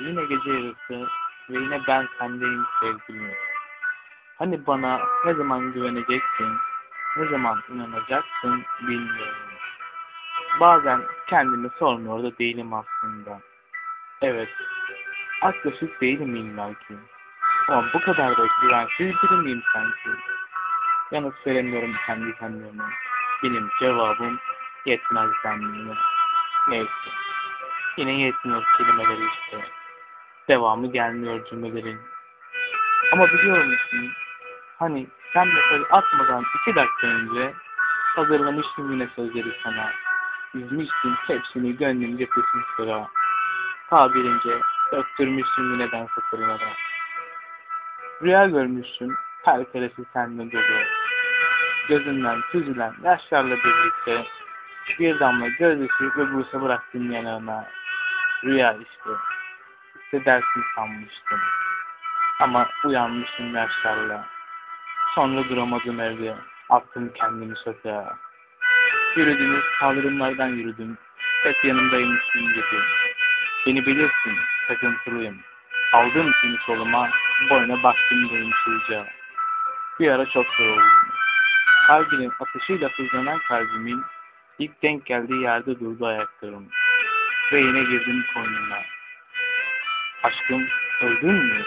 Yine gece yarısı ve yine ben sendeyim sevgilim. Hani bana ne zaman güveneceksin, ne zaman inanacaksın bilmiyorum. Bazen kendimi sormuyor da değilim aslında. Evet, aklaşık değilim illa ki. Ama bu kadar da güvensiz biri miyim sanki? Yanıt söylemiyorum kendi kendime. Benim cevabım yetmez zannımı. Neyse. Yine yetmiyor kelimeleri işte. Devamı gelmiyor cümlelerin. Ama biliyor musun? Hani sen mesaj atmadan iki dakika önce hazırlamıştım yine sözleri sana. Yüzmüştüm hepsini gönlüm yapışmış sıra. Tabirince döktürmüştüm yineden satırlara. Rüya görmüşsün her keresi sende dolu. Gözünden süzülen yaşlarla birlikte bir damla gözyaşı ve Buse bıraktım yanağına. Rüya işte. Hissedersin sanmıştım. Ama uyanmışım yaşlarla. Sonra duramadım evde. Attım kendimi sokağa. Yürüdüğümüz kaldırımlardan yürüdüm. Hep yanımdaymışsın gibi. Beni bilirsin, takıntılıyım. Aldım seni soluma, boyuna baktım doyumsuzca. Bir ara çok soruldum. Kalbinin atışıyla hızlanan kalbimin ilk denk geldiği yerde durdu ayaklarım. Ve yine girdim koynuna. Aşkım öldün mü?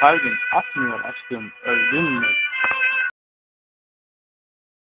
Kalbin atmıyor aşkım öldün mü?